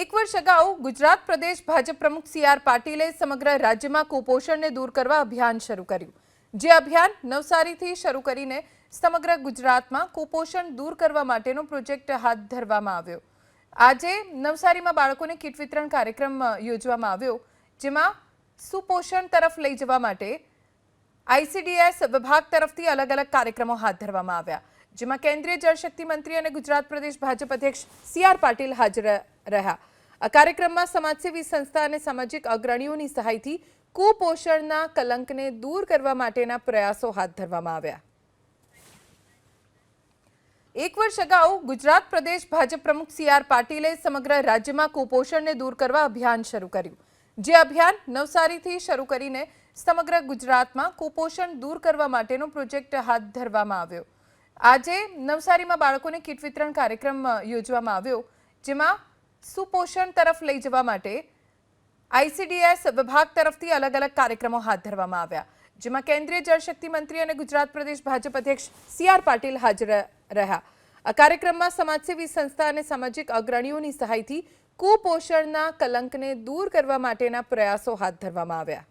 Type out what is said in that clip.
એક વર્ષ અગાઉ ગુજરાત પ્રદેશ ભાજપ પ્રમુખ સી આર પાટીલે સમગ્ર રાજ્યમાં કુપોષણને દૂર કરવા અભિયાન શરૂ કર્યું. જે અભિયાન નવસારીથી શરૂ કરીને સમગ્ર ગુજરાતમાં કુપોષણ દૂર કરવા માટેનો પ્રોજેક્ટ હાથ ધરવામાં આવ્યો. આજે નવસારીમાં બાળકોને કીટ વિતરણ કાર્યક્રમ યોજવામાં આવ્યો, જેમાં સુપોષણ તરફ લઈ જવા માટે આઈસીડીએસ વિભાગ તરફથી અલગ અલગ કાર્યક્રમો હાથ ધરવામાં આવ્યા, જેમાં કેન્દ્રીય જળશક્તિ મંત્રી અને ગુજરાત પ્રદેશ ભાજપ અધ્યક્ષ સી આર પાટીલ હાજર રહ્યા. આ કાર્યક્રમમાં સમાજસેવી સંસ્થા અને સામાજિક અગ્રણીઓની સહાયથી કુપોષણના કલંકને દૂર કરવા માટેના પ્રયાસો હાથ ધરવામાં આવ્યા. એક વર્ષ અગાઉ ગુજરાત પ્રદેશ ભાજપ પ્રમુખ સી આર પાટીલે સમગ્ર રાજ્યમાં કુપોષણને દૂર કરવા અભિયાન શરૂ કર્યું. જે અભિયાન નવસારીથી શરૂ કરીને સમગ્ર ગુજરાતમાં કુપોષણ દૂર કરવા માટેનો પ્રોજેક્ટ હાથ ધરવામાં આવ્યો. આજે નવસારીમાં બાળકોને કીટ વિતરણ કાર્યક્રમ યોજવામાં આવ્યો, જેમાં સુપોષણ તરફ લઈ જવા માટે આઈસીડીએસ વિભાગ તરફથી અલગ અલગ કાર્યક્રમો હાથ ધરવામાં આવ્યા. જેમાં કેન્દ્રીય જળશક્તિ મંત્રી અને ગુજરાત પ્રદેશ ભાજપ અધ્યક્ષ સી આર પાટીલ હાજર રહ્યા. આ કાર્યક્રમમાં સમાજસેવી સંસ્થા અને સામાજિક અગ્રણીઓની સહાયથી કુપોષણના કલંકને દૂર કરવા માટેના પ્રયાસો હાથ ધરવામાં આવ્યા.